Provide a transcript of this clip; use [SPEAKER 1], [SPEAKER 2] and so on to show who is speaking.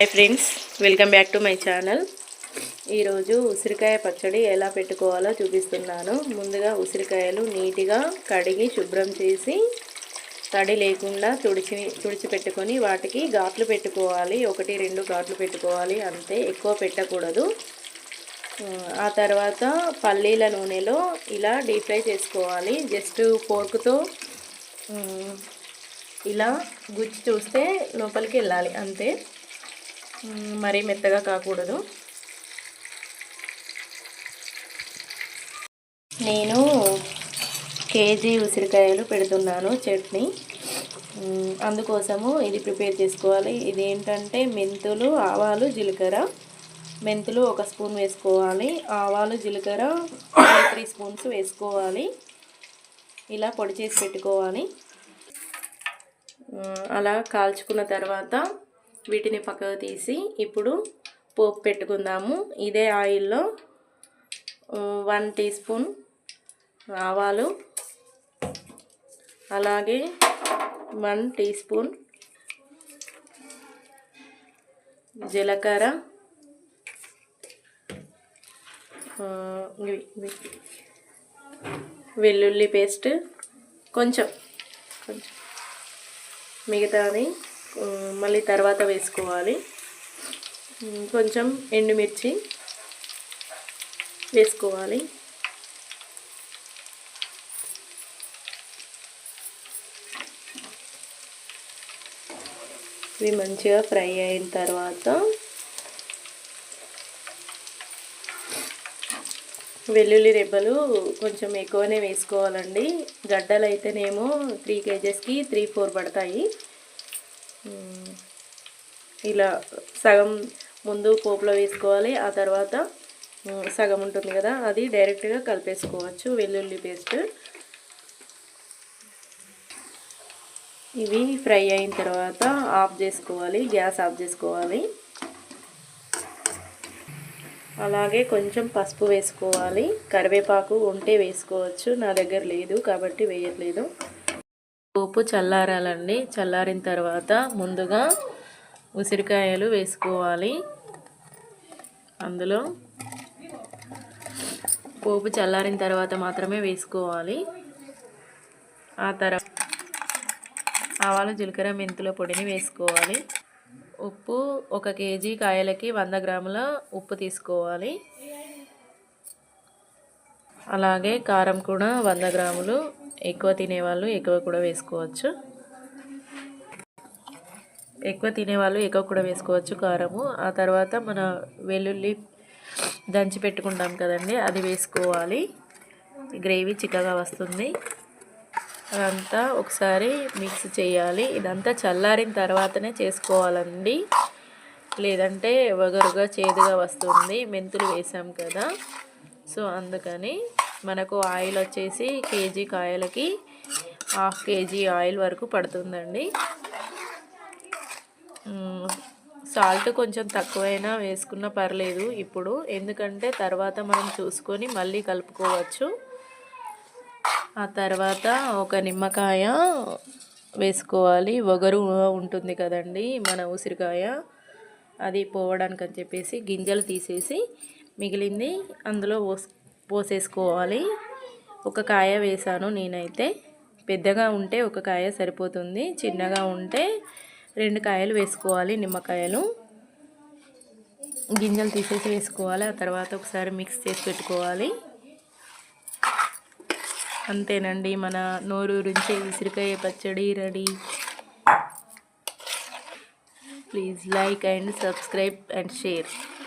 [SPEAKER 1] Hi friends welcome back to my channel ఈరోజు ఉసిరికాయ పచ్చడి ఎలా పెట్టుకోవాలో చూపిస్తున్నాను. ముందుగా ఉసిరికాయలు నీట్గా కడిగి శుభ్రం చేసి తడి లేకుండా తుడిచి తుడిచిపెట్టుకొని వాటికి ఘాట్లు పెట్టుకోవాలి. ఒకటి రెండు ఘాట్లు పెట్టుకోవాలి. అంతే ఎక్కువ పెట్టకూడదు. ఆ తర్వాత పల్లీల నూనెలో ఇలా డీప్ ఫ్రై చేసుకోవాలి. జస్ట్ ఫోర్క్తో ఇలా గుచ్చి చూస్తే లోపలికి వెళ్ళాలి. అంతే. మరీ మెత్తగా కాకూడదు. నేను కేజీ ఉసిరికాయలు పెడుతున్నాను చట్నీ. అందుకోసము ఇది ప్రిపేర్ చేసుకోవాలి. ఇది ఏంటంటే మెంతులు ఆవాలు జీలకర్ర. మెంతులు ఒక స్పూన్ వేసుకోవాలి. ఆవాలు జీలకర్ర త్రీ స్పూన్స్ వేసుకోవాలి. ఇలా పొడి చేసి పెట్టుకోవాలి. అలా కాల్చుకున్న తర్వాత వీటిని పక్కకు తీసి ఇప్పుడు పోపు పెట్టుకుందాము. ఇదే ఆయిల్లో వన్ టీ స్పూన్ ఆవాలు అలాగే వన్ టీ స్పూన్ జీలకర్ర వెల్లుల్లి పేస్ట్ కొంచెం కొంచెం మిగతాది మళ్ళీ తర్వాత వేసుకోవాలి. కొంచెం ఎండుమిర్చి వేసుకోవాలి. ఇవి మంచిగా ఫ్రై అయిన తర్వాత వెల్లుల్లి రెబ్బలు కొంచెం ఎక్కువనే వేసుకోవాలండి. గడ్డలు అయితేనేమో త్రీ కేజెస్కి త్రీ ఫోర్ పడతాయి. ఇలా సగం ముందు పోపులో వేసుకోవాలి ఆ తర్వాత సగం ఉంటుంది కదా అది డైరెక్ట్గా కలిపేసుకోవచ్చు వెల్లుల్లి పేస్ట్. ఇవి ఫ్రై అయిన తర్వాత ఆఫ్ చేసుకోవాలి గ్యాస్ ఆఫ్ చేసుకోవాలి. అలాగే కొంచెం పసుపు వేసుకోవాలి కరివేపాకు ఉంటే వేసుకోవచ్చు నా దగ్గర లేదు కాబట్టి వేయట్లేదు. పోపు చల్లారాలండి. చల్లారిన తర్వాత ముందుగా ఉసిరికాయలు వేసుకోవాలి. అందులో పోపు చల్లారిన తర్వాత మాత్రమే వేసుకోవాలి. ఆ తర్వాత ఆవాలు జీలకర్ర మెంతుల పొడిని వేసుకోవాలి. ఉప్పు ఒక కేజీ కాయలకి వంద గ్రాముల ఉప్పు తీసుకోవాలి. అలాగే కారం కూడా వంద గ్రాములు ఎక్కువ తినేవాళ్ళు ఎక్కువ కూడా వేసుకోవచ్చు. ఎక్కువ తినేవాళ్ళు ఎక్కువ కూడా వేసుకోవచ్చు కారము. ఆ తర్వాత మన వెల్లుల్లి దంచి పెట్టుకుంటాం కదండి అది వేసుకోవాలి. గ్రేవీ చిక్కగా వస్తుంది. అదంతా ఒకసారి మిక్స్ చేయాలి. ఇదంతా చల్లారిన తర్వాతనే చేసుకోవాలండి. లేదంటే వగరుగా చేదుగా వస్తుంది. మెంతులు వేసాం కదా. సో అందుకని మనకు ఆయిల్ వచ్చేసి కేజీ కాయలకి హాఫ్ కేజీ ఆయిల్ వరకు పడుతుందండి. సాల్ట్ కొంచెం తక్కువైనా వేసుకున్న పర్లేదు ఇప్పుడు. ఎందుకంటే తర్వాత మనం చూసుకొని మళ్ళీ కలుపుకోవచ్చు. ఆ తర్వాత ఒక నిమ్మకాయ వేసుకోవాలి. ఒగరు ఉంటుంది కదండి మన ఉసిరికాయ. అది పోవడానికి అని చెప్పేసి గింజలు తీసేసి మిగిలింది అందులో పోసేసుకోవాలి. ఒక కాయ వేసాను నేనైతే. పెద్దగా ఉంటే ఒక కాయ సరిపోతుంది. చిన్నగా ఉంటే రెండు కాయలు వేసుకోవాలి నిమ్మకాయలు. గింజలు తీసేసి వేసుకోవాలి. ఆ తర్వాత ఒకసారి మిక్స్ చేసి పెట్టుకోవాలి. అంతేనండి మన నోరు నుంచి ఉసిరికాయ పచ్చడి ready. Please like and subscribe and share.